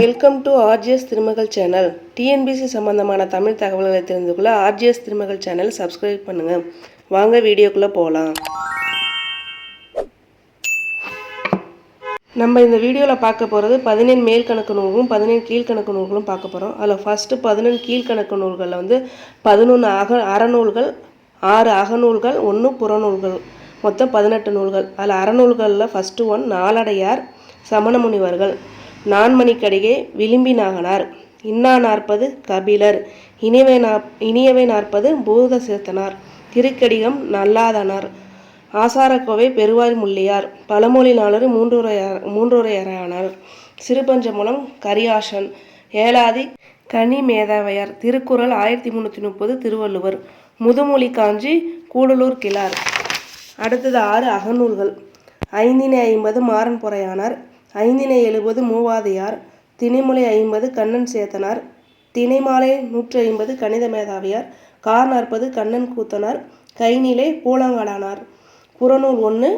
Welcome to RGS Thirumagal channel TNPSC சம்பந்தமான தமிழ் தகவல்களை தெரிந்து கொள்ள ஆர்ஜிஎஸ் திருமகள் சேனல் சப்ஸ்கிரைப் பண்ணுங்கள் வாங்க வீடியோக்குள்ளே போகலாம் நம்ம இந்த வீடியோவில் பார்க்க போகிறது பதினேழு மேல் கணக்கு நூல்களும் பதினேழு கீழ்கணக்கு நூல்களும் பார்க்க போகிறோம் அதில் ஃபஸ்ட்டு பதினெண் கீழ்கணக்கு நூல்களில் வந்து பதினொன்று அக அறநூல்கள் ஆறு அகநூல்கள் ஒன்று புறநூல்கள் மொத்தம் பதினெட்டு நூல்கள். அதில் அறநூல்களில் ஃபஸ்ட்டு ஒன் நாலடையார் சமண முனிவர்கள். நான்மணிக்கடிகே விளிம்பி நாகனார் இன்னா நாற்பது கபிலர். இனியவை நாப் இனியவை நாற்பது பூத சேத்தனார் திருக்கடிகம் நல்லாதனார். ஆசாரக்கோவை பெருவாய் முள்ளியார். பழமொழி நாளர் மூன்றுரையார் மூன்றுரையரானார். சிறுபஞ்சமூலம் கரியாசன். ஏலாதி கனி மேதாவையார் திருக்குறள் ஆயிரத்தி முந்நூற்றி முப்பது திருவள்ளுவர். முதுமொழி காஞ்சி கூடலூர் கிளார் அடுத்தது ஆறு அகநூல்கள். ஐந்தினை ஐம்பது மாறன் புறையானார். ஐந்தினை எழுபது மூவாதையார் தினிமுலை ஐம்பது கண்ணன் சேத்தனார் திணைமாலை நூற்றி ஐம்பது கணித மேதாவியார் கார் நாற்பது கண்ணன் கூத்தனார் கைநிலை பூலங்காடானார். புறநூல் ஒன்று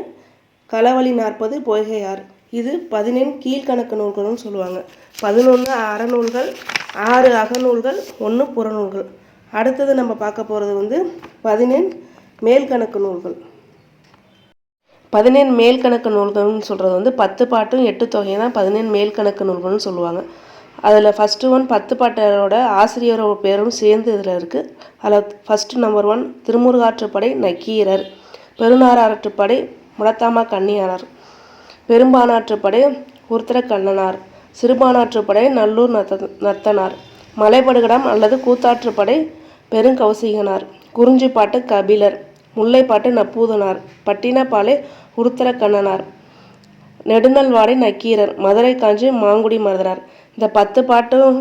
களவழி நாற்பது பொய்கையார். இது பதினெண் கீழ்கணக்கு நூல்கள்னு சொல்லுவாங்க. பதினொன்று அறநூல்கள் ஆறு அகநூல்கள் ஒன்று புறநூல்கள். அடுத்தது நம்ம பார்க்க போகிறது வந்து பதினெண் மேல்கணக்கு நூல்கள். பதினேழு மேல் கணக்கு நூல்கள்னு சொல்கிறது வந்து பத்து பாட்டும் எட்டு தொகையும் தான் பதினேழு மேல் கணக்கு நூல்கள்னு சொல்லுவாங்க. அதில் ஃபஸ்ட்டு ஒன் பத்து பாட்டரோட ஆசிரியரோட பேரும் சேர்ந்து இதில் இருக்குது அதில் first number one Thirumurugatruppadai Nakkeerar Perunaratruppadai Mudathama Kanniyanar Perumpanatruppadai Uruthira Kannanar Sirupanatruppadai Nallur Natha Narthanar Malaipadukadam அல்லது கூத்தாற்றுப்படை பெருங்கௌசிகனார் குறிஞ்சிப்பாட்டு கபிலர் முல்லைப்பாட்டு நப்பூதனார் பட்டினப்பாலை உருத்தர கண்ணனார் நெடுநல்வாடை நக்கீரர் மதுரை காஞ்சி மாங்குடி மருதனார். இந்த பத்து பாட்டும்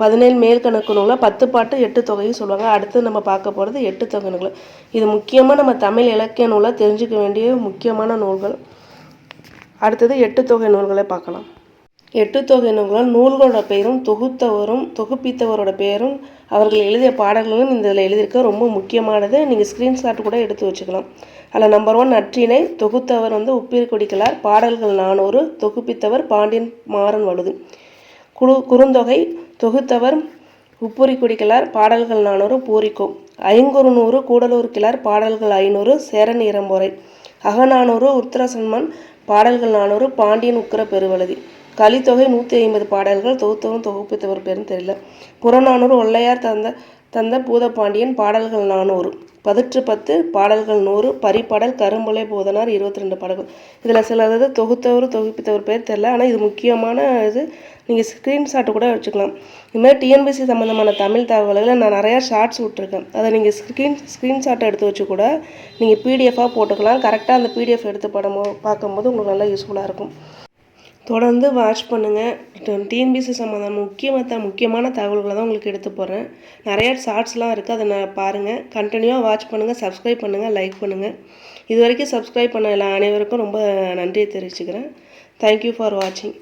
பதினேழு மேல் கணக்கு நூலில் பத்து பாட்டு எட்டு தொகையும் சொல்லுவாங்க. அடுத்து நம்ம பார்க்க போகிறது எட்டு தொகை நூல்கள். இது முக்கியமாக நம்ம தமிழ் இலக்கிய நூலாக தெரிஞ்சுக்க வேண்டிய முக்கியமான நூல்கள். அடுத்தது எட்டு தொகை நூல்களை பார்க்கலாம். எட்டு தொகை நூல்களோட பெயரும் தொகுத்தவரும் தொகுப்பித்தவரோட பெயரும் அவர்கள் எழுதிய பாடல்களும் இந்த இதில் எழுதியிருக்க ரொம்ப முக்கியமானது. நீங்கள் ஸ்க்ரீன்ஷாட் கூட எடுத்து வச்சுக்கலாம். அதில் நம்பர் ஒன் நற்றினை தொகுத்தவர் வந்து உப்பிரி குடிக்கலார் பாடல்கள் நானூறு தொகுப்பித்தவர் பாண்டியன் மாறன் வழுது. குழு குறுந்தொகை தொகுத்தவர் உப்புரி குடிக்கலார் பாடல்கள் நானூறு பூரிக்கோ. ஐங்குறுநூறு கூடலூர் கிளார் பாடல்கள் ஐநூறு சேரன் இரம்பொறை அகநானூறு உத்தரசன்மன் பாடல்கள் நானூறு பாண்டியன் உக்கர பெருவழுதி. கலித்தொகை நூற்றி ஐம்பது பாடல்கள் தொகுத்தவரும் தொகுப்பித்தவர் பேரும் தெரியல. புறநானூறு ஒள்ளையார் தந்த தந்த பூதபாண்டியன் பாடல்கள் நானூறு. பதிற்று பத்து பாடல்கள் நூறு. பரிப்பாடல் கரும்புலை போதனார் இருபத்தி ரெண்டு பாடல்கள். இதில் சில அதாவது தொகுத்தவர் தொகுப்பித்தவர் பேர் தெரில ஆனால் இது முக்கியமான இது. நீங்கள் ஸ்க்ரீன்ஷாட்டு கூட வச்சுக்கலாம். இதுமாதிரி டிஎன்பிசி சம்மந்தமான தமிழ் தகவல்களை நான் நிறையா ஷார்ட்ஸ் விட்ருக்கேன் அதை நீங்கள் ஸ்க்ரீன் ஸ்க்ரீன்ஷாட்டை எடுத்து வச்சு கூட நீங்கள் பிடிஎஃபாக போட்டுக்கலாம். கரெக்டாக அந்த பிடிஎஃப் எடுத்து படம் பார்க்கும்போது உங்களுக்கு நல்லா யூஸ்ஃபுல்லாக இருக்கும். தொடர்ந்து வாட்ச் பண்ணுங்கள் டிஎன்பிசி சம்மந்தம் முக்கியமாக முக்கியமான தகவல்களை தான் உங்களுக்கு எடுத்து போடுறேன் நிறைய ஷார்ட்ஸ்லாம் இருக்குது அதை நான் பாருங்கள் கண்டினியூவாக வாட்ச் பண்ணுங்கள் சப்ஸ்கிரைப் பண்ணுங்கள் லைக் பண்ணுங்கள் இது வரைக்கும் சப்ஸ்கிரைப் பண்ண எல்லா அனைவருக்கும் ரொம்ப நன்றியை தெரிவிச்சுக்கிறேன். தேங்க்யூ ஃபார் வாட்சிங்